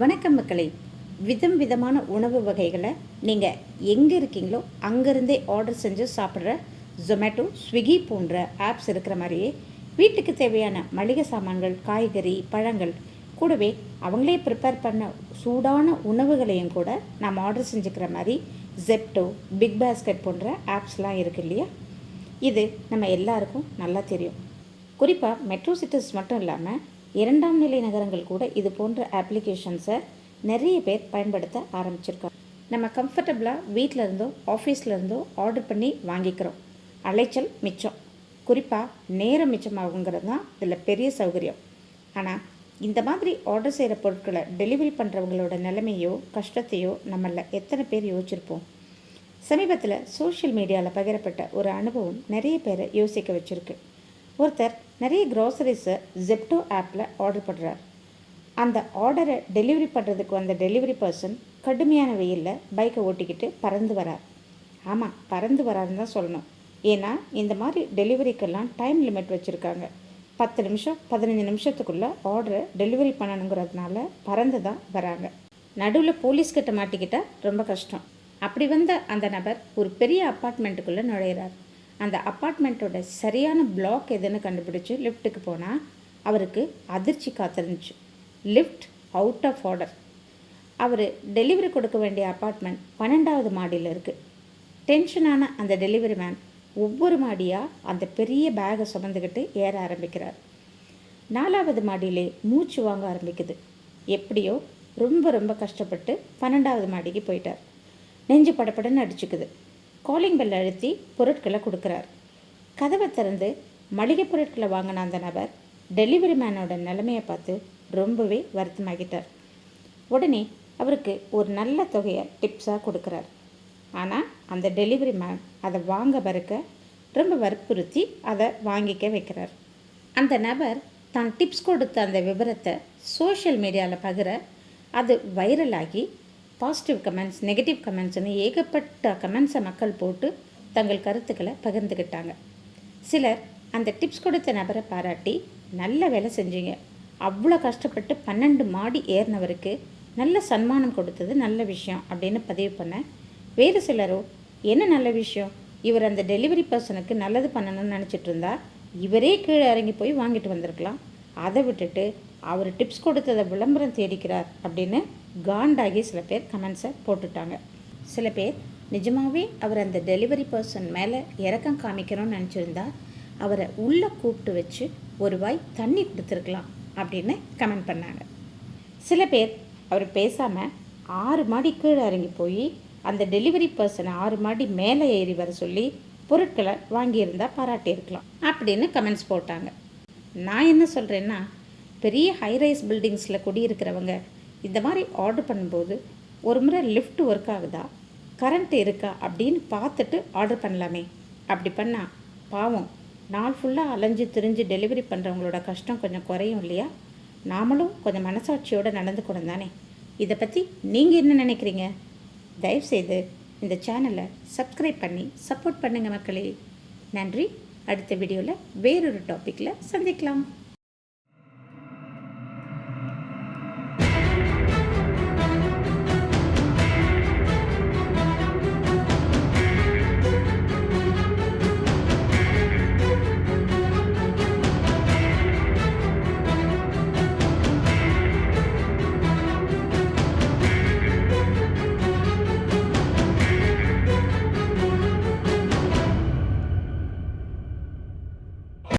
வணக்கம் மக்களே. விதம் விதமான உணவு வகைகளை நீங்கள் எங்கே இருக்கீங்களோ அங்கேருந்தே ஆர்டர் செஞ்சு சாப்பிட்ற ஜொமேட்டோ ஸ்விக்கி போன்ற ஆப்ஸ் இருக்கிற மாதிரியே வீட்டுக்கு தேவையான மளிகை சாமான்கள் காய்கறி பழங்கள் கூடவே அவங்களே ப்ரிப்பேர் பண்ண சூடான உணவுகளையும் கூட நாம் ஆர்டர் செஞ்சுக்கிற மாதிரி ஜெப்டோ பிக் பாஸ்கெட் போன்ற ஆப்ஸ்லாம் இருக்கு இல்லையா? இது நம்ம எல்லாருக்கும் நல்லா தெரியும். குறிப்பாக மெட்ரோ சிட்டிஸ் மட்டும் இல்லாமல் இரண்டாம் நிலை நகரங்கள் கூட இது போன்ற அப்ளிகேஷன்ஸை நிறைய பேர் பயன்படுத்த ஆரம்பிச்சிருக்காங்க. நம்ம கம்ஃபர்டபுளாக வீட்டில் இருந்தோ ஆஃபீஸில் இருந்தோ ஆர்டர் பண்ணி வாங்கிக்கிறோம். அலைச்சல் மிச்சம். குறிப்பாக நேரம் மிச்சமாகுங்கிறது தான் இதில் பெரிய சௌகரியம். ஆனால் இந்த மாதிரி ஆர்டர் செய்கிற பொருட்களை டெலிவரி பண்ணுறவங்களோட நிலைமையோ கஷ்டத்தையோ நம்மள எத்தனை பேர் யோசிச்சிருப்போம்? சமீபத்தில் சோஷியல் மீடியாவில் பகிரப்பட்ட ஒரு அனுபவம் நிறைய பேரை யோசிக்க வச்சுருக்கு. ஒருத்தர் நிறைய க்ரோசரிஸை ஜெப்டோ ஆப்பில் ஆர்டர் பண்ணுறார் அந்த ஆர்டரை டெலிவரி பண்ணுறதுக்கு வந்த டெலிவரி பர்சன் கடுமையான வெயிலில் பைக்கை ஓட்டிக்கிட்டு பறந்து வரார். ஆமாம் பறந்து வராருன்னு தான் சொல்லணும். ஏன்னா இந்த மாதிரி டெலிவரிக்கெல்லாம் டைம் லிமிட் வச்சுருக்காங்க. பத்து நிமிஷம் பதினஞ்சு நிமிஷத்துக்குள்ளே ஆர்டரை டெலிவரி பண்ணணுங்கிறதுனால பறந்து தான் வராங்க. நடுவில் போலீஸ்கிட்ட மாட்டிக்கிட்டால் ரொம்ப கஷ்டம். அப்படி வந்த அந்த நபர் ஒரு பெரிய அப்பார்ட்மெண்ட்டுக்குள்ளே நுழையிறார். அந்த அப்பார்ட்மெண்ட்டோட சரியான பிளாக் எதுன்னு கண்டுபிடிச்சி லிஃப்ட்டுக்கு போனால் அவருக்கு அதிர்ச்சி காத்திருந்துச்சு. லிஃப்ட் அவுட் ஆஃப் ஆர்டர் அவர் டெலிவரி கொடுக்க வேண்டிய அப்பார்ட்மெண்ட் பன்னெண்டாவது மாடியில் இருக்குது டென்ஷனான அந்த டெலிவரி மேன் ஒவ்வொரு மாடியாக அந்த பெரிய பேகை சுமந்துக்கிட்டு ஏற ஆரம்பிக்கிறார். நாலாவது மாடியிலே மூச்சு வாங்க ஆரம்பிக்குது. எப்படியோ ரொம்ப ரொம்ப கஷ்டப்பட்டு பன்னெண்டாவது மாடிக்கு போயிட்டார். நெஞ்சு படப்படன்னு அடிச்சுக்குது. காலிங் பெல் அழுத்தி பொருட்களை கொடுக்குறார். கதவை திறந்து மளிகை பொருட்களை வாங்கின அந்த நபர் டெலிவரி மேனோட நிலைமையை பார்த்து ரொம்பவே வருத்தமாகிட்டார். உடனே அவருக்கு ஒரு நல்ல தொகையை டிப்ஸாக கொடுக்குறார். ஆனால் அந்த டெலிவரி மேன் அதை வாங்க மறுக்க ரொம்ப வற்புறுத்தி அதை வாங்கிக்க வைக்கிறார். அந்த நபர் தான் டிப்ஸ் கொடுத்த அந்த விவரத்தை சோஷியல் மீடியாவில் பகிர அது வைரலாகி பாசிட்டிவ் கமெண்ட்ஸ் நெகட்டிவ் கமெண்ட்ஸ்னு ஏகப்பட்ட கமெண்ட்ஸை மக்கள் போட்டு தங்கள் கருத்துக்களை பகிர்ந்துக்கிட்டாங்க சிலர் அந்த டிப்ஸ் கொடுத்த நபரை பாராட்டி நல்ல வேலை செஞ்சீங்க. அவ்வளோ கஷ்டப்பட்டு பன்னெண்டு மாடி ஏறினவருக்கு நல்ல சன்மானம் கொடுத்தது நல்ல விஷயம் அப்படின்னு பதிவு பண்ண வேறு சிலரோ என்ன நல்ல விஷயம்? இவர் அந்த டெலிவரி பர்சனுக்கு நல்லது பண்ணணும்னு நினச்சிட்டு இருந்தா இவரே கீழே இறங்கி போய் வாங்கிட்டு வந்திருக்கலாம். அதை விட்டுட்டு அவர் டிப்ஸ் கொடுத்ததை விளம்பரம் தேடிக்கிறார் அப்படின்னு காண்டாகி சில பேர் கமெண்ட்ஸை போட்டுட்டாங்க. சில பேர் நிஜமாகவே அவர் அந்த டெலிவரி பர்சன் மேலே இறக்கம் காமிக்கணும்னு நினச்சிருந்தா அவரை உள்ளே கூப்பிட்டு வச்சு ஒரு வாய் தண்ணி கொடுத்துருக்கலாம் அப்படின்னு கமெண்ட் பண்ணாங்க. சில பேர் அவர் பேசாமல் ஆறு மாடி கீழே இறங்கி போய் அந்த டெலிவரி பர்சனை ஆறு மாடி மேலே ஏறி வர சொல்லி பொருட்களை வாங்கியிருந்தால் பாராட்டியிருக்கலாம் அப்படின்னு கமெண்ட்ஸ் போட்டாங்க. நான் என்ன சொல்கிறேன்னா பெரிய ஹைரைஸ் பில்டிங்ஸில் குடியிருக்கிறவங்க இந்த மாதிரி ஆர்டர் பண்ணும்போது ஒரு முறை லிஃப்ட் ஒர்க் ஆகுதா? கரண்ட் இருக்கா? அப்படின்னு பார்த்துட்டு ஆர்டர் பண்ணலாமே. அப்படி பண்ணால் பாவம் நாள் ஃபுல்லாக அலைஞ்சு திரிஞ்சு டெலிவரி பண்ணுறவங்களோட கஷ்டம் கொஞ்சம் குறையும் இல்லையா? நாமளும் கொஞ்சம் மனசாட்சியோடு நடந்துக்கணும் தானே. இதை பற்றி நீங்கள் என்ன நினைக்கிறீங்க? தயவுசெய்து இந்த சேனலை சப்ஸ்கிரைப் பண்ணி சப்போர்ட் பண்ணுங்கள் மக்களே. நன்றி. அடுத்த வீடியோவில் வேறொரு டாப்பிக்கில் சந்திக்கலாம்.